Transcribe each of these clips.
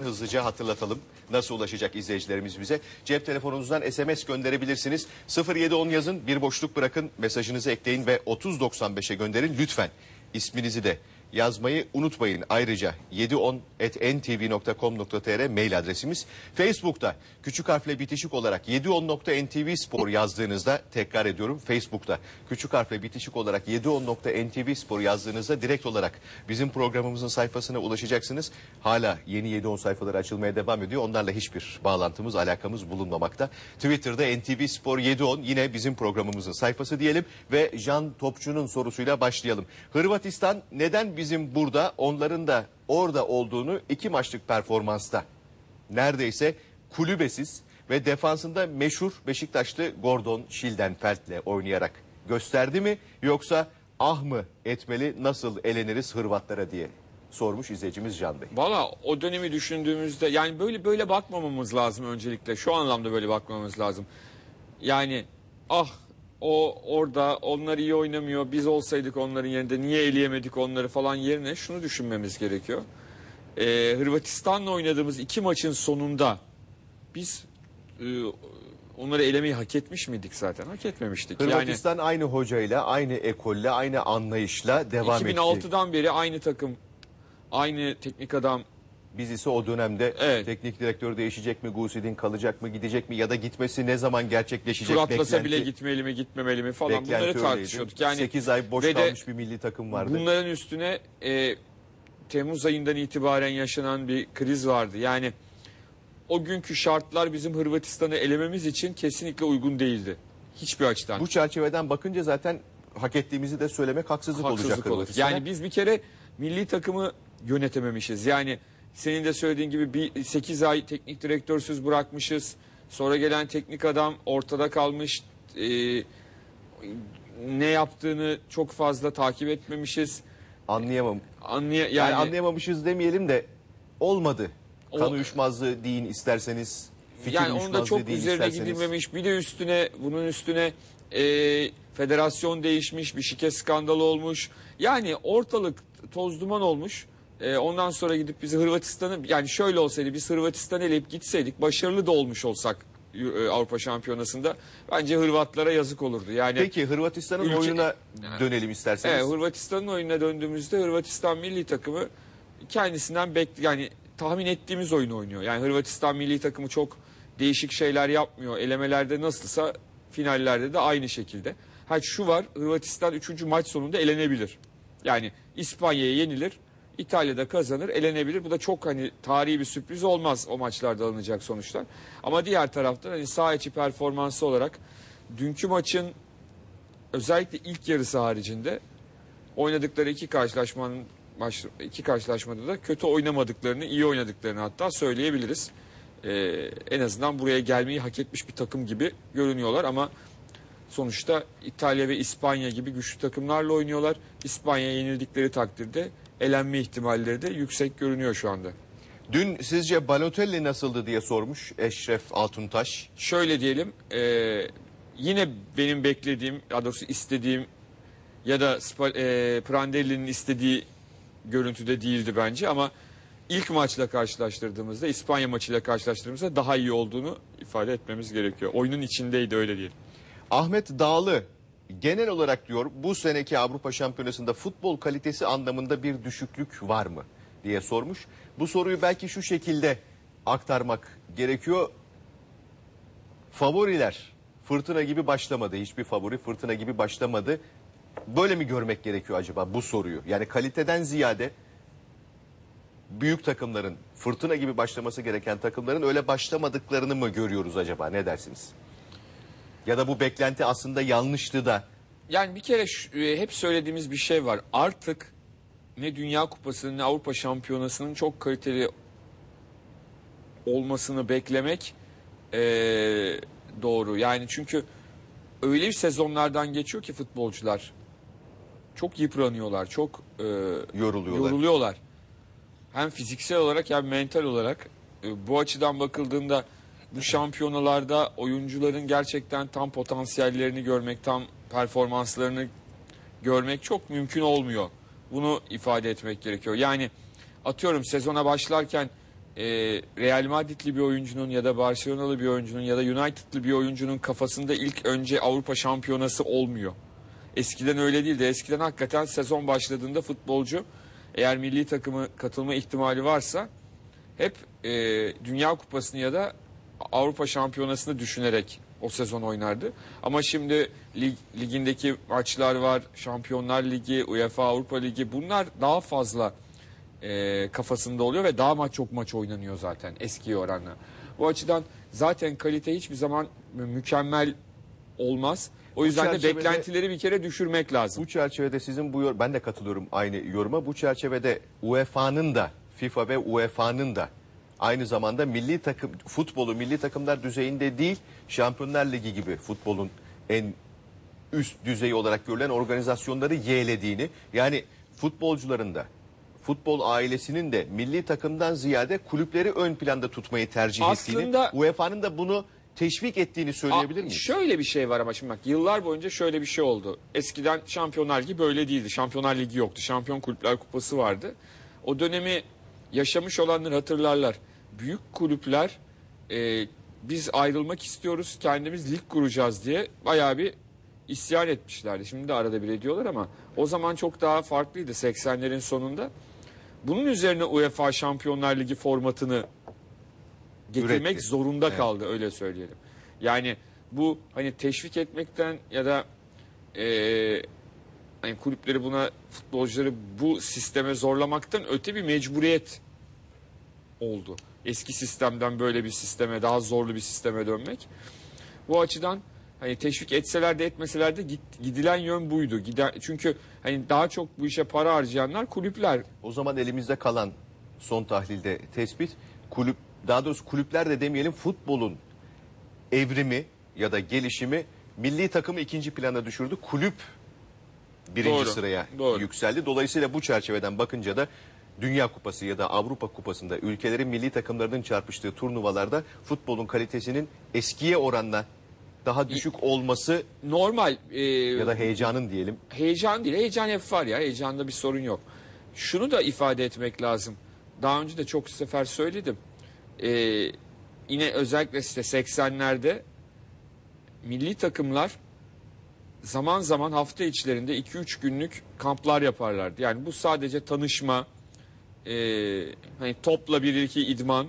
Hızlıca hatırlatalım. Nasıl ulaşacak izleyicilerimiz bize? Cep telefonunuzdan SMS gönderebilirsiniz. 0710 yazın, bir boşluk bırakın, mesajınızı ekleyin ve 3095'e gönderin lütfen. İsminizi de yazmayı unutmayın. Ayrıca 710.ntv.com.tr mail adresimiz. Facebook'ta küçük harfle bitişik olarak 710.ntv spor yazdığınızda tekrar ediyorum Facebook'ta küçük harfle bitişik olarak 710.ntv spor yazdığınızda direkt olarak bizim programımızın sayfasına ulaşacaksınız. Hala yeni 710 sayfaları açılmaya devam ediyor. Onlarla hiçbir bağlantımız, alakamız bulunmamakta. Twitter'da NTV Spor 710 yine bizim programımızın sayfası diyelim ve Can Topçu'nun sorusuyla başlayalım. Hırvatistan neden bizim burada onların da orada olduğunu iki maçlık performansta neredeyse kulübesiz ve defansında meşhur Beşiktaşlı Gordon Schildenfeld'le oynayarak gösterdi mi yoksa ah mı etmeli nasıl eleniriz Hırvatlara diye sormuş izleyicimiz Can Bey. Valla o dönemi düşündüğümüzde yani böyle böyle bakmamamız lazım öncelikle. Şu anlamda böyle bakmamız lazım. Yani ah o orada onlar iyi oynamıyor. Biz olsaydık onların yerinde niye eleyemedik onları falan yerine şunu düşünmemiz gerekiyor. Ee, Hırvatistan'la oynadığımız iki maçın sonunda biz e, onları elemeyi hak etmiş miydik zaten? Hak etmemiştik. Yani Hırvatistan aynı hocayla, aynı ekolle, aynı anlayışla devam etti. 2006'dan beri aynı takım, aynı teknik adam Biz ise o dönemde Evet. teknik direktör değişecek mi, Gusidin kalacak mı, gidecek mi ya da gitmesi ne zaman gerçekleşecek tur atlasa bile gitmeli mi gitmemeli mi falan bunları tartışıyorduk. Yani 8 ay boş ve de kalmış bir milli takım vardı. Bunların üstüne e, Temmuz ayından itibaren yaşanan bir kriz vardı. Yani o günkü şartlar bizim Hırvatistan'ı elememiz için kesinlikle uygun değildi. Hiçbir açıdan. Bu çerçeveden bakınca zaten hak ettiğimizi de söylemek haksızlık, olacak. haksızlık olur. Hırvatistan'a. Yani biz bir kere milli takımı yönetememişiz. Yani senin de söylediğin gibi bir 8 ay teknik direktörsüz bırakmışız. Sonra gelen teknik adam ortada kalmış. Ee, ne yaptığını çok fazla takip etmemişiz. anlayamam. Anlay Yani, yani, anlayamamışız demeyelim de olmadı. Kan uyuşmazlığı deyin isterseniz. Fikir yani onun da çok üzerine isterseniz. gidilmemiş. Bir de üstüne bunun üstüne e, federasyon değişmiş, bir şike skandalı olmuş. Yani ortalık toz duman olmuş. E, ondan sonra gidip bizi Hırvatistan'ı yani şöyle olsaydı biz Hırvatistan'ı eleyip gitseydik başarılı da olmuş olsak e, Avrupa Şampiyonası'nda bence Hırvatlara yazık olurdu. Yani Peki Hırvatistan'ın Ülke- oyununa dönelim isterseniz. Evet, Hırvatistan'ın oyununa döndüğümüzde Hırvatistan milli takımı kendisinden bekli yani tahmin ettiğimiz oyunu oynuyor. Yani Hırvatistan milli takımı çok değişik şeyler yapmıyor. Elemelerde nasılsa finallerde de aynı şekilde. Ha şu var Hırvatistan 3. maç sonunda elenebilir. Yani İspanya'ya yenilir. İtalya'da kazanır, elenebilir. Bu da çok hani tarihi bir sürpriz olmaz o maçlarda alınacak sonuçlar. Ama diğer taraftan hani saha içi performansı olarak dünkü maçın özellikle ilk yarısı haricinde oynadıkları iki karşılaşmanın baş, iki karşılaşmada da kötü oynamadıklarını, iyi oynadıklarını hatta söyleyebiliriz. Ee, en azından buraya gelmeyi hak etmiş bir takım gibi görünüyorlar ama sonuçta İtalya ve İspanya gibi güçlü takımlarla oynuyorlar. İspanya'ya yenildikleri takdirde elenme ihtimalleri de yüksek görünüyor şu anda. Dün sizce Balotelli nasıldı diye sormuş Eşref Altuntaş. Şöyle diyelim, e, yine benim beklediğim, daha doğrusu istediğim ya da e, Prandelli'nin istediği görüntüde değildi bence ama ilk maçla karşılaştırdığımızda, İspanya maçıyla karşılaştırdığımızda daha iyi olduğunu ifade etmemiz gerekiyor. Oyunun içindeydi öyle diyelim. Ahmet Dağlı genel olarak diyor bu seneki Avrupa Şampiyonası'nda futbol kalitesi anlamında bir düşüklük var mı diye sormuş. Bu soruyu belki şu şekilde aktarmak gerekiyor. Favoriler fırtına gibi başlamadı. Hiçbir favori fırtına gibi başlamadı. Böyle mi görmek gerekiyor acaba bu soruyu? Yani kaliteden ziyade büyük takımların fırtına gibi başlaması gereken takımların öyle başlamadıklarını mı görüyoruz acaba? Ne dersiniz? Ya da bu beklenti aslında yanlıştı da Yani bir kere şu- e, hep söylediğimiz bir şey var. Artık ne Dünya Kupası'nın ne Avrupa Şampiyonası'nın çok kaliteli olmasını beklemek e, doğru. Yani çünkü öyle bir sezonlardan geçiyor ki futbolcular çok yıpranıyorlar, çok e, yoruluyorlar. yoruluyorlar. Hem fiziksel olarak hem mental olarak E, bu açıdan bakıldığında bu şampiyonalarda oyuncuların gerçekten tam potansiyellerini görmek, tam performanslarını görmek çok mümkün olmuyor. Bunu ifade etmek gerekiyor. Yani atıyorum sezona başlarken e, Real Madridli bir oyuncunun ya da Barcelonalı bir oyuncunun ya da United'lı bir oyuncunun kafasında ilk önce Avrupa Şampiyonası olmuyor. Eskiden öyle değildi. Eskiden hakikaten sezon başladığında futbolcu eğer milli takımı katılma ihtimali varsa hep e, Dünya Kupası'nı ya da Avrupa Şampiyonası'nı düşünerek o sezon oynardı. Ama şimdi lig, ligindeki maçlar var, Şampiyonlar Ligi, UEFA Avrupa Ligi bunlar daha fazla e, kafasında oluyor ve daha maç çok maç oynanıyor zaten eskiye oranla. Bu açıdan zaten kalite hiçbir zaman mü- mükemmel olmaz. O yüzden de beklentileri bir kere düşürmek lazım. Bu çerçevede sizin bu ben de katılıyorum aynı yoruma. Bu çerçevede UEFA'nın da FIFA ve UEFA'nın da aynı zamanda milli takım futbolu milli takımlar düzeyinde değil Şampiyonlar Ligi gibi futbolun en üst düzeyi olarak görülen organizasyonları yeğlediğini yani futbolcuların da futbol ailesinin de milli takımdan ziyade kulüpleri ön planda tutmayı tercih Aslında- ettiğini UEFA'nın da bunu teşvik ettiğini söyleyebilir miyiz? Şöyle bir şey var ama şimdi bak yıllar boyunca şöyle bir şey oldu. Eskiden Şampiyonlar Ligi böyle değildi. Şampiyonlar Ligi yoktu. Şampiyon Kulüpler Kupası vardı. O dönemi yaşamış olanlar hatırlarlar. Büyük kulüpler e, biz ayrılmak istiyoruz kendimiz lig kuracağız diye bayağı bir isyan etmişlerdi. Şimdi de arada bir ediyorlar ama o zaman çok daha farklıydı 80'lerin sonunda. Bunun üzerine UEFA Şampiyonlar Ligi formatını getirmek Üretti. zorunda Evet. kaldı öyle söyleyelim. Yani bu hani teşvik etmekten ya da eee hani kulüpleri buna futbolcuları bu sisteme zorlamaktan öte bir mecburiyet oldu. Eski sistemden böyle bir sisteme daha zorlu bir sisteme dönmek. Bu açıdan hani teşvik etseler de etmeseler de git- gidilen yön buydu. Giden, çünkü hani daha çok bu işe para harcayanlar kulüpler. O zaman elimizde kalan son tahlilde tespit kulüp daha doğrusu kulüpler de demeyelim futbolun evrimi ya da gelişimi milli takımı ikinci plana düşürdü. Kulüp birinci Doğru, sıraya doğru. yükseldi. Dolayısıyla bu çerçeveden bakınca da Dünya Kupası ya da Avrupa Kupası'nda ülkelerin milli takımlarının çarpıştığı turnuvalarda futbolun kalitesinin eskiye oranla daha düşük olması Normal eee, ya da heyecanın diyelim heyecan değil. Heyecan hep var ya. Heyecanda bir sorun yok. Şunu da ifade etmek lazım. Daha önce de çok sefer söyledim. Ee, yine özellikle işte 80'lerde milli takımlar zaman zaman hafta içlerinde 2-3 günlük kamplar yaparlardı. Yani bu sadece tanışma, e, hani topla bir iki idman,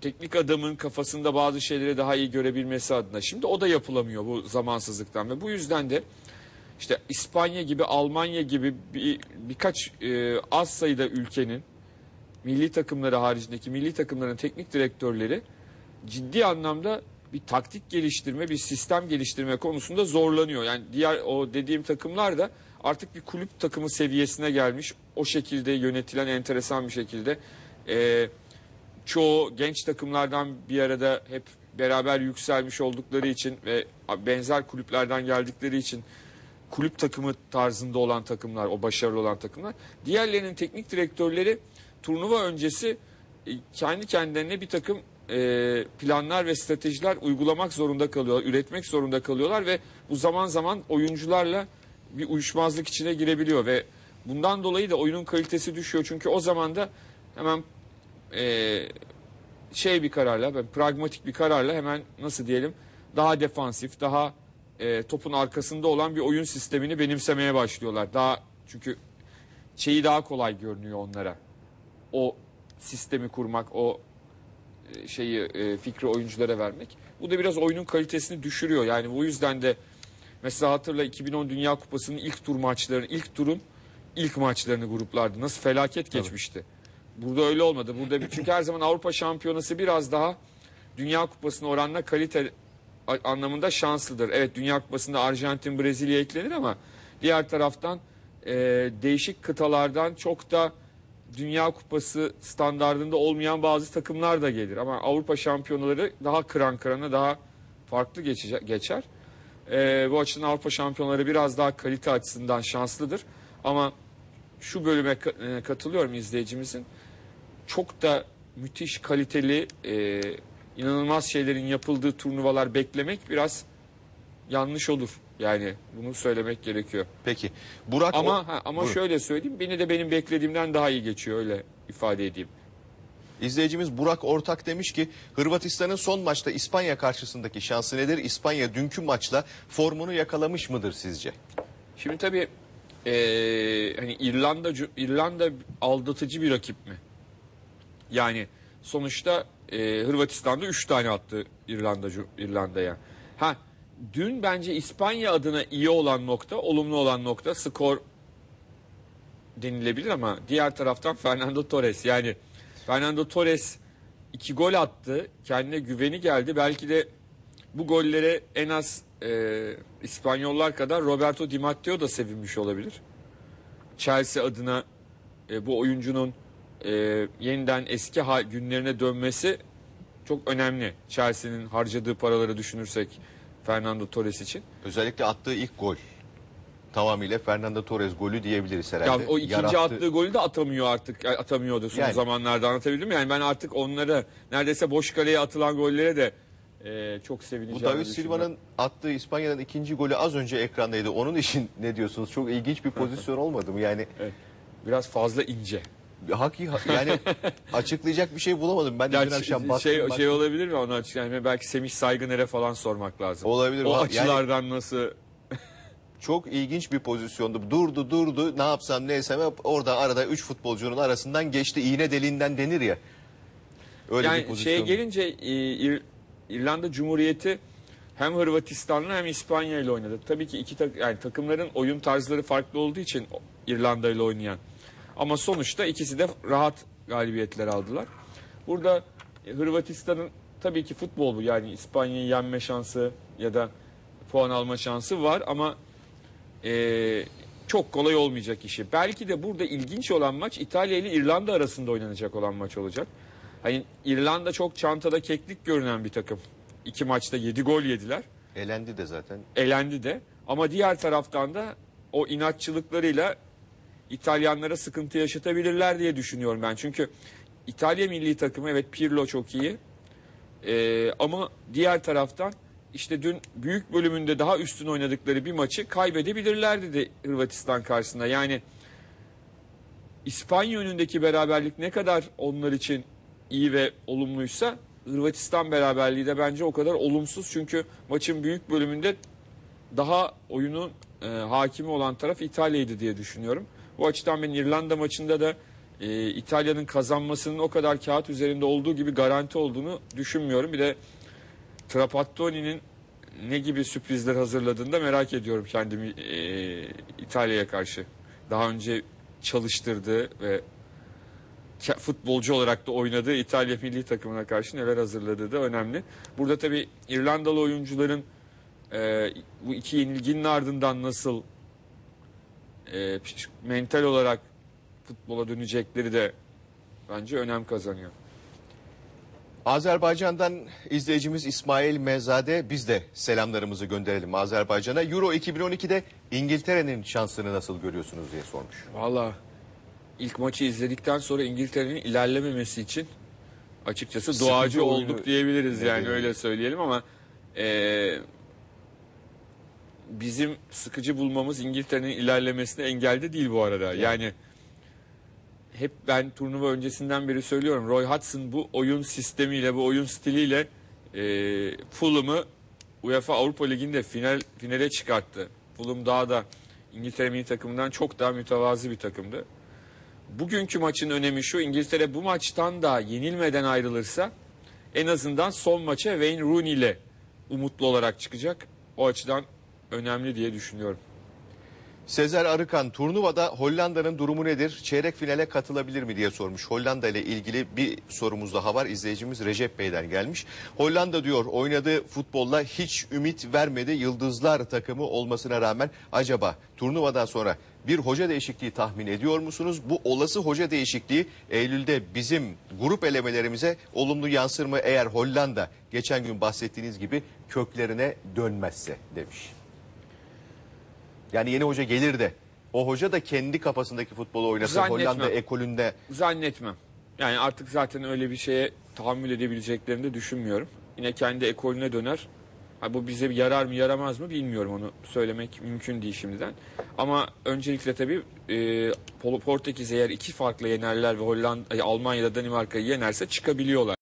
teknik adamın kafasında bazı şeyleri daha iyi görebilmesi adına. Şimdi o da yapılamıyor bu zamansızlıktan ve bu yüzden de işte İspanya gibi, Almanya gibi bir, birkaç e, az sayıda ülkenin milli takımları haricindeki milli takımların teknik direktörleri ciddi anlamda bir taktik geliştirme, bir sistem geliştirme konusunda zorlanıyor. Yani diğer o dediğim takımlar da artık bir kulüp takımı seviyesine gelmiş. O şekilde yönetilen enteresan bir şekilde. E, çoğu genç takımlardan bir arada hep beraber yükselmiş oldukları için ve benzer kulüplerden geldikleri için kulüp takımı tarzında olan takımlar, o başarılı olan takımlar. Diğerlerinin teknik direktörleri turnuva öncesi e, kendi kendilerine bir takım e, planlar ve stratejiler uygulamak zorunda kalıyorlar, üretmek zorunda kalıyorlar ve bu zaman zaman oyuncularla bir uyuşmazlık içine girebiliyor ve bundan dolayı da oyunun kalitesi düşüyor. Çünkü o zaman da hemen e, şey bir kararla, pragmatik bir kararla hemen nasıl diyelim daha defansif, daha e, topun arkasında olan bir oyun sistemini benimsemeye başlıyorlar. Daha çünkü şeyi daha kolay görünüyor onlara. O sistemi kurmak, o e, şeyi e, fikri oyunculara vermek. Bu da biraz oyunun kalitesini düşürüyor. Yani bu yüzden de mesela hatırla 2010 Dünya Kupası'nın ilk tur maçlarını, ilk turun ilk maçlarını gruplardı. Nasıl felaket geçmişti. Burada öyle olmadı. Burada bir, çünkü her zaman Avrupa Şampiyonası biraz daha Dünya Kupası'na oranla kalite anlamında şanslıdır. Evet Dünya Kupası'nda Arjantin, Brezilya eklenir ama diğer taraftan e, değişik kıtalardan çok da Dünya Kupası standardında olmayan bazı takımlar da gelir. Ama Avrupa şampiyonaları daha kıran kırana daha farklı geçece- geçer. E, bu açıdan Avrupa şampiyonları biraz daha kalite açısından şanslıdır. Ama şu bölüme e, katılıyorum izleyicimizin. Çok da müthiş kaliteli e, inanılmaz şeylerin yapıldığı turnuvalar beklemek biraz yanlış olur. Yani bunu söylemek gerekiyor. peki Burak Ama o- ha, ama Buyurun. şöyle söyleyeyim beni de benim beklediğimden daha iyi geçiyor öyle ifade edeyim. İzleyicimiz Burak Ortak demiş ki Hırvatistan'ın son maçta İspanya karşısındaki şansı nedir? İspanya dünkü maçla formunu yakalamış mıdır sizce? Şimdi tabii eee, hani İrlanda İrlanda aldatıcı bir rakip mi? Yani sonuçta eee, Hırvatistan'da 3 tane attı İrlanda İrlanda'ya. Ha dün bence İspanya adına iyi olan nokta, olumlu olan nokta skor denilebilir ama diğer taraftan Fernando Torres yani Fernando Torres iki gol attı. Kendine güveni geldi. Belki de bu gollere en az e, İspanyollar kadar Roberto Di Matteo da sevinmiş olabilir. Chelsea adına e, bu oyuncunun e, yeniden eski günlerine dönmesi çok önemli. Chelsea'nin harcadığı paraları düşünürsek Fernando Torres için. Özellikle attığı ilk gol. Tamamıyla Fernando Torres golü diyebiliriz Ya herhalde. o ikinci Yarattığı- attığı golü de atamıyor artık. Yani Atamıyordu son Yani. zamanlarda anlatabildim mi? Yani ben artık onlara neredeyse boş kaleye atılan gollere de e, çok Bu sevineceğimi David. Silva'nın attığı İspanya'nın ikinci golü az önce ekrandaydı. Onun için ne diyorsunuz? Çok ilginç bir pozisyon olmadı mı? Yani Evet. Biraz fazla ince. haki yani açıklayacak bir şey bulamadım. Ben de Ya dün akşam şey, baktım. şey, baktım. şey olabilir mi onu açık yani belki Semih Saygıner'e falan sormak lazım. Olabilir. O Yani- açılardan nasıl Çok ilginç bir pozisyondu. Durdu durdu ne yapsam ne etsem hep orada arada 3 futbolcunun arasından geçti. İğne deliğinden denir ya. Öyle bir yani pozisyon. şeye gelince e, İr- İrlanda Cumhuriyeti hem Hırvatistan'la hem İspanya ile oynadı. Tabii ki iki tak yani takımların oyun tarzları farklı olduğu için İrlanda ile oynayan. Ama sonuçta ikisi de rahat galibiyetler aldılar. Burada e, Hırvatistan'ın tabii ki futbol bu yani İspanya'yı yenme şansı ya da puan alma şansı var ama e, çok kolay olmayacak işi. Belki de burada ilginç olan maç İtalya ile İrlanda arasında oynanacak olan maç olacak. Hani İrlanda çok çantada keklik görünen bir takım. İki maçta 7 gol yediler. Elendi de zaten. Elendi de. Ama diğer taraftan da o inatçılıklarıyla İtalyanlara sıkıntı yaşatabilirler diye düşünüyorum ben. Çünkü İtalya milli takımı evet Pirlo çok iyi. Ee, ama diğer taraftan işte dün büyük bölümünde daha üstün oynadıkları bir maçı kaybedebilirlerdi de Hırvatistan karşısında. Yani İspanya önündeki beraberlik ne kadar onlar için iyi ve olumluysa Hırvatistan beraberliği de bence o kadar olumsuz. Çünkü maçın büyük bölümünde daha oyunun e, hakimi olan taraf İtalya'ydı diye düşünüyorum. Bu açıdan ben İrlanda maçında da e, İtalya'nın kazanmasının o kadar kağıt üzerinde olduğu gibi garanti olduğunu düşünmüyorum. Bir de Trapattoni'nin ne gibi sürprizler hazırladığını da merak ediyorum kendimi e, İtalya'ya karşı. Daha önce çalıştırdığı ve futbolcu olarak da oynadığı İtalya milli takımına karşı neler hazırladığı da önemli. Burada tabii İrlandalı oyuncuların e, bu iki yenilginin ardından nasıl e, mental olarak futbola dönecekleri de bence önem kazanıyor. Azerbaycan'dan izleyicimiz İsmail Mezade biz de selamlarımızı gönderelim Azerbaycan'a. Euro 2012'de İngiltere'nin şansını nasıl görüyorsunuz diye sormuş. Valla ilk maçı izledikten sonra İngiltere'nin ilerlememesi için açıkçası Sıkıntı doğacı oyunu olduk diyebiliriz yani nedeniyle. öyle söyleyelim ama e, bizim sıkıcı bulmamız İngiltere'nin ilerlemesine engelde değil bu arada. Yani hep ben turnuva öncesinden beri söylüyorum Roy Hodgson bu oyun sistemiyle bu oyun stiliyle e, Fulham'ı UEFA Avrupa Ligi'nde final finale çıkarttı. Fulham daha da İngiltere milli takımından çok daha mütevazi bir takımdı. Bugünkü maçın önemi şu İngiltere bu maçtan da yenilmeden ayrılırsa en azından son maça Wayne Rooney ile umutlu olarak çıkacak. O açıdan önemli diye düşünüyorum. Sezer Arıkan turnuvada Hollanda'nın durumu nedir? Çeyrek finale katılabilir mi diye sormuş. Hollanda ile ilgili bir sorumuz daha var. İzleyicimiz Recep Bey'den gelmiş. Hollanda diyor oynadığı futbolla hiç ümit vermedi. Yıldızlar takımı olmasına rağmen acaba turnuvadan sonra bir hoca değişikliği tahmin ediyor musunuz? Bu olası hoca değişikliği Eylül'de bizim grup elemelerimize olumlu yansır mı eğer Hollanda geçen gün bahsettiğiniz gibi köklerine dönmezse demiş. Yani yeni hoca gelir de o hoca da kendi kafasındaki futbolu oynasın. Zannetmem. Hollanda ekolünde Zannetmem. Yani artık zaten öyle bir şeye tahammül edebileceklerini de düşünmüyorum. Yine kendi ekolüne döner. Ha, bu bize bir yarar mı yaramaz mı bilmiyorum onu söylemek mümkün değil şimdiden. Ama öncelikle tabii e, Pol- Portekiz eğer iki farklı yenerler ve Hollanda, Almanya'da Danimarka'yı yenerse çıkabiliyorlar.